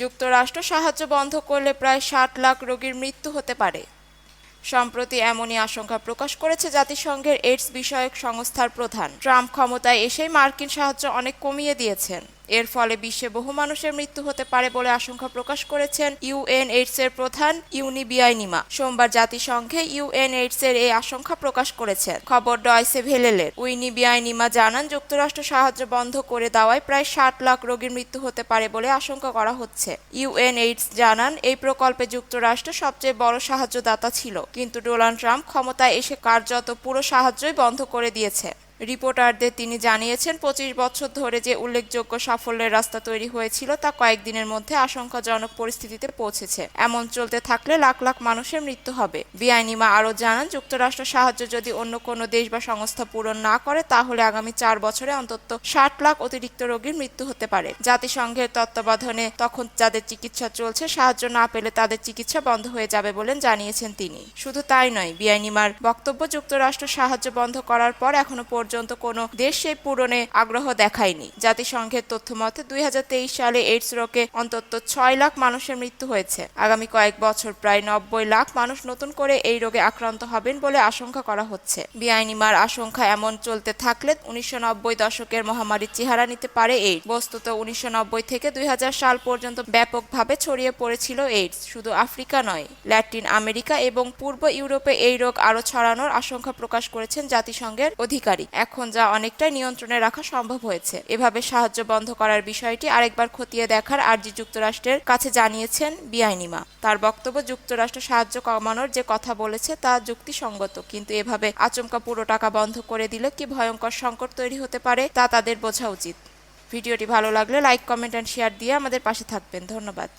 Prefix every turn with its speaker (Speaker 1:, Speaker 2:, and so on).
Speaker 1: যুক্তরাষ্ট্র সাহায্য বন্ধ করলে প্রায় ষাট লাখ রোগীর মৃত্যু হতে পারে। সম্প্রতি এমনই আশঙ্কা প্রকাশ করেছে জাতিসংঘের এইডস বিষয়ক সংস্থার প্রধান। ট্রাম্প ক্ষমতায় এসেই মার্কিন সাহায্য অনেক কমিয়ে দিয়েছেন। এর ফলে বিশ্বে বহু মানুষের মৃত্যু হতে পারে বলে আশঙ্কা প্রকাশ করেছেন ইউএন এইডস এর প্রধান ইউনি বিআইনিমা সোমবার জাতিসংঘে ইউএন এইডস এর এই আশঙ্কা প্রকাশ করেছেন। খবর ডয়সে ভেলেলের। উইনি বিআইনিমা জানান, যুক্তরাষ্ট্র সাহায্য বন্ধ করে দেওয়ায় প্রায় ষাট লাখ রোগীর মৃত্যু হতে পারে বলে আশঙ্কা করা হচ্ছে। ইউএন এইডস জানান, এই প্রকল্পে যুক্তরাষ্ট্র সবচেয়ে বড় সাহায্যদাতা ছিল। কিন্তু ডোনাল্ড ট্রাম্প ক্ষমতায় এসে কার্যত পুরো সাহায্যই বন্ধ করে দিয়েছে। রিপোর্টারদের তিনি জানিয়েছেন, পঁচিশ বছর ধরে যে উল্লেখযোগ্য সাফল্যের রাস্তা তৈরি হয়েছিল তা কয়েকদিনের মধ্যে আশঙ্কাজনক পরিস্থিতিতে পৌঁছেছে। এমন চলতে থাকলে লাখ লাখ মানুষের মৃত্যু হবে। বিআইনিমা আরও জানান, যুক্তরাষ্ট্র সাহায্য যদি অন্য কোনো দেশ বা সংস্থা পূরণ না করে, তাহলে আগামী চার বছরে অন্তত ষাট লাখ অতিরিক্ত রোগীর মৃত্যু হতে পারে। জাতিসংঘের তত্ত্বাবধানে তখন যাদের চিকিৎসা চলছে, সাহায্য না পেলে তাদের চিকিৎসা বন্ধ হয়ে যাবে বলেন জানিয়েছেন তিনি। শুধু তাই নয়, বিআইনিমার বক্তব্য যুক্তরাষ্ট্র সাহায্য বন্ধ করার পর এখনও পর্যন্ত কোনো দেশ সেই পূরণে আগ্রহ দেখায়নি। জাতিসংঘের তথ্য মতে দুই সালে এইডস রোগে অন্তত ছয় লাখ মানুষের মৃত্যু হয়েছে। আগামী কয়েক বছর প্রায় নব্বই লাখ মানুষ নতুন করে এই রোগে আক্রান্ত হবেন বলে আশঙ্কা করা হচ্ছে। বিআইনিমার আশঙ্কা এমন চলতে থাকলে উনিশশো নব্বই দশকের মহামারীর চেহারা নিতে পারে এইডস। বস্তুত উনিশশো নব্বই থেকে দুই হাজার সাল পর্যন্ত ব্যাপকভাবে ছড়িয়ে পড়েছিল এইডস। শুধু আফ্রিকা নয়, ল্যাটিন আমেরিকা এবং পূর্ব ইউরোপে এই রোগ আরও ছড়ানোর আশঙ্কা প্রকাশ করেছেন জাতিসংঘের অধিকারী এখন যা অনেকটাই নিয়ন্ত্রণে রাখা সম্ভব হয়েছে। এভাবে সাহায্য বন্ধ করার বিষয়টি আরেকবার খতিয়ে দেখার আর্জি যুক্তরাষ্ট্রের কাছে জানিয়েছেন বিআইনিমা। তার বক্তব্য, যুক্তরাষ্ট্র সাহায্য কমানোর যে কথা বলেছে তা যুক্তিসঙ্গত, কিন্তু এভাবে আচমকা পুরো টাকা বন্ধ করে দিলে কি ভয়ঙ্কর সংকট তৈরি হতে পারে তা তাদের বোঝা উচিত। ভিডিওটি ভালো লাগলে লাইক, কমেন্ট অ্যান্ড শেয়ার দিয়ে আমাদের পাশে থাকবেন। ধন্যবাদ।